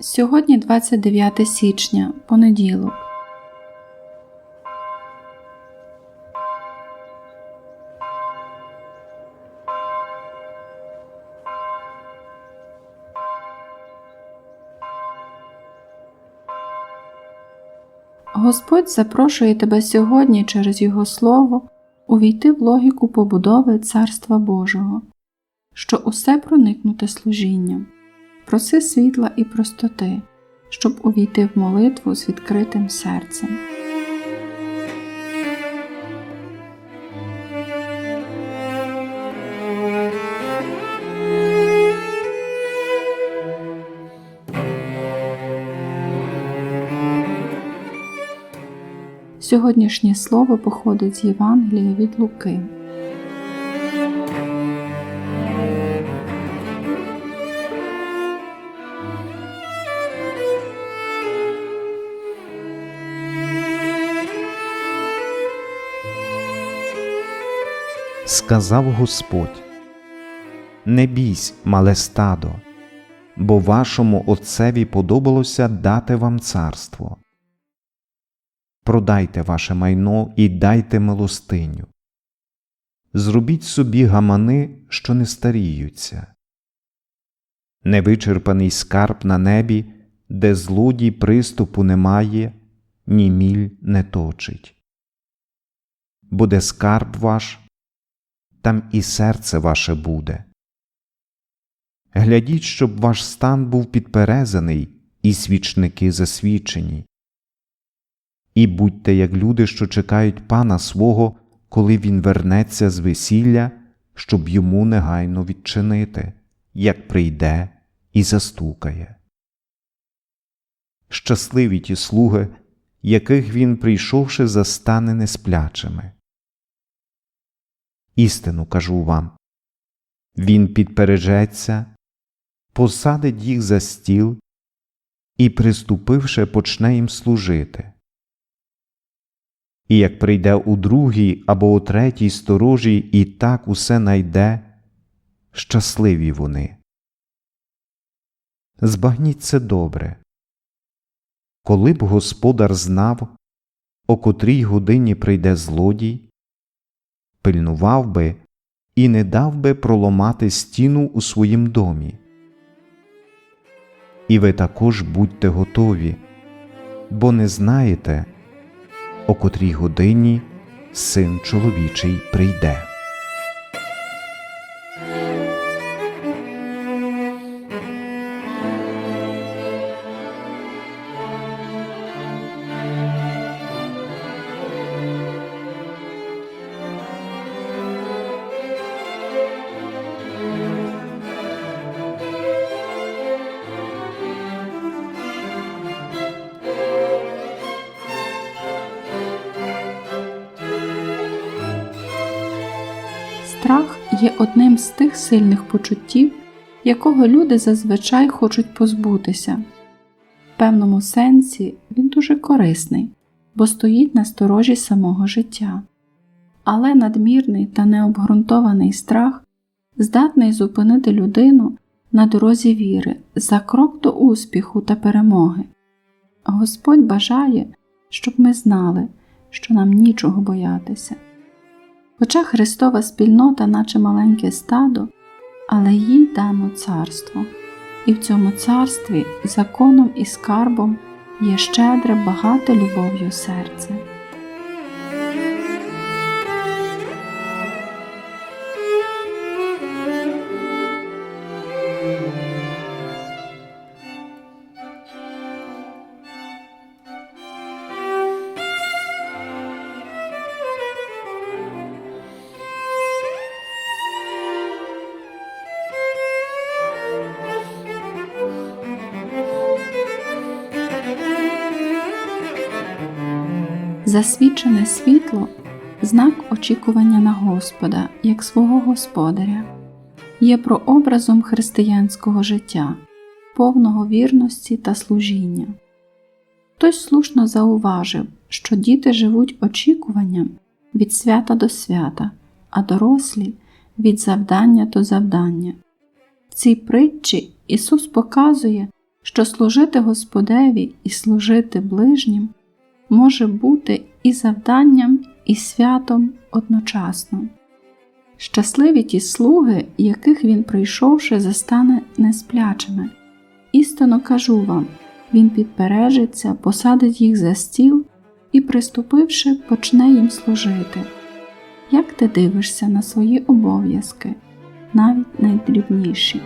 Сьогодні 29 січня, понеділок. Господь запрошує тебе сьогодні через Його Слово увійти в логіку побудови Царства Божого, що усе проникнути служінням. Проси світла і простоти, щоб увійти в молитву з відкритим серцем. Сьогоднішнє слово походить з Євангелія від Луки. Сказав Господь: Не бійсь, мале стадо, бо вашому Отцеві подобалося дати вам царство. Продайте ваше майно і дайте милостиню. Зробіть собі гамани, що не старіються. Невичерпаний скарб на небі, де злодій приступу немає, ні міль не точить. Буде скарб ваш, там і серце ваше буде. Глядіть, щоб ваш стан був підперезаний, і свічники засвічені. І будьте як люди, що чекають пана свого, коли він вернеться з весілля, щоб йому негайно відчинити, як прийде і застукає. Щасливі ті слуги, яких він, прийшовши, застане несплячими. Істину кажу вам він підпережеться, посадить їх за стіл і, приступивши, почне їм служити. І як прийде у другій або у третій сторожі і так усе найде, щасливі вони. Збагніть це добре. Коли б господар знав, о котрій годині прийде злодій, пильнував би і не дав би проломати стіну у своїм домі. І ви також будьте готові, бо не знаєте, о котрій годині син чоловічий прийде. Страх є одним з тих сильних почуттів, якого люди зазвичай хочуть позбутися. В певному сенсі він дуже корисний, бо стоїть на сторожі самого життя. Але надмірний та необґрунтований страх здатний зупинити людину на дорозі віри за крок до успіху та перемоги. Господь бажає, щоб ми знали, що нам нічого боятися. Хоча Христова спільнота, наче маленьке стадо, але їй дано царство, і в цьому царстві законом і скарбом є щедре, багате любов'ю серце. Засвічене світло знак очікування на Господа як свого Господаря, є прообразом християнського життя, повного вірності та служіння. Хтось слушно зауважив, що діти живуть очікуванням від свята до свята, а дорослі від завдання до завдання. В цій притчі Ісус показує, що служити Господеві і служити ближнім може бути і завданням, і святом одночасно. Щасливі ті слуги, яких він, прийшовши, застане несплячими. Істинно кажу вам, він підпережиться, посадить їх за стіл і, приступивши, почне їм служити. Як ти дивишся на свої обов'язки, навіть найдрібніші?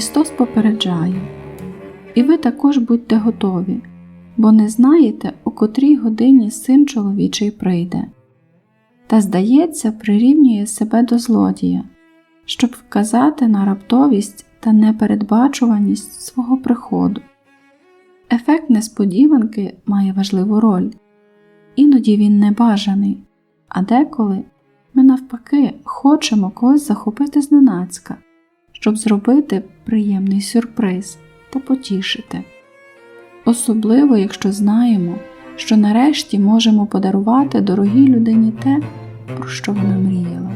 Христос попереджає, і ви також будьте готові, бо не знаєте, у котрій годині син чоловічий прийде. Та, здається, прирівнює себе до злодія, щоб вказати на раптовість та непередбачуваність свого приходу. Ефект несподіванки має важливу роль, іноді він небажаний, а деколи ми навпаки хочемо когось захопити зненацька щоб зробити приємний сюрприз та потішити. Особливо, якщо знаємо, що нарешті можемо подарувати дорогій людині те, про що вона мріяла.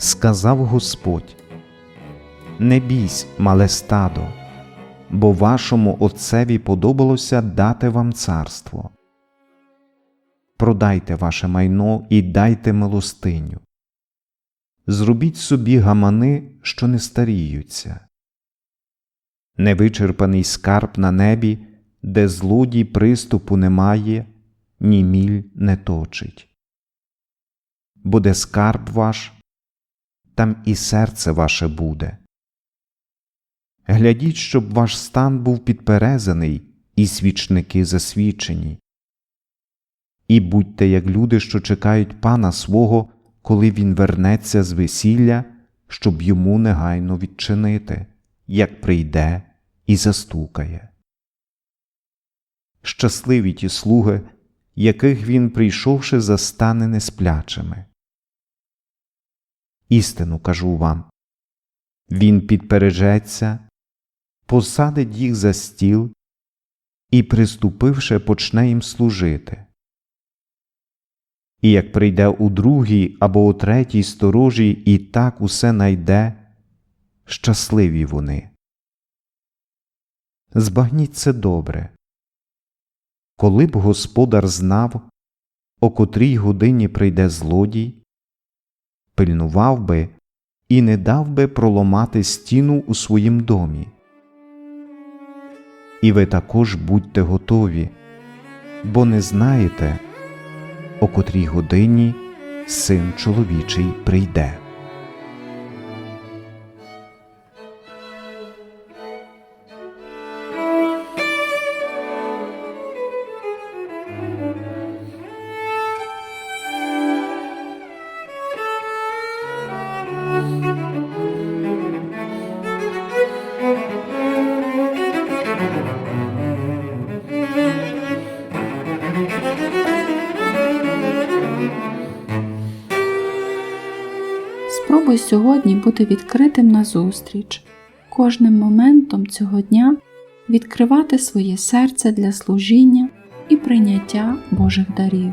Сказав Господь: Не бійсь, мале стадо, бо вашому Отцеві подобалося дати вам царство. Продайте ваше майно і дайте милостиню. Зробіть собі гамани, що не старіються. Невичерпаний скарб на небі, де злодій приступу немає, ні міль не точить. Бо де скарб ваш, там і серце ваше буде. Глядіть, щоб ваш стан був підперезаний, і свічники засвічені. І будьте як люди, що чекають пана свого, коли він вернеться з весілля, щоб йому негайно відчинити, як прийде і застукає. Щасливі ті слуги, яких він, прийшовши, застане несплячими. Істину кажу вам він підпережеться, посадить їх за стіл і, приступивши, почне їм служити. І як прийде у другій або у третій сторожі і так усе найде, щасливі вони. Збагніть це добре. Коли б господар знав, о котрій годині прийде злодій, пильнував би і не дав би проломати стіну у своїм домі. І ви також будьте готові, бо не знаєте, о котрій годині син чоловічий прийде. Сьогодні бути відкритим на зустріч, кожним моментом цього дня відкривати своє серце для служіння і прийняття Божих дарів.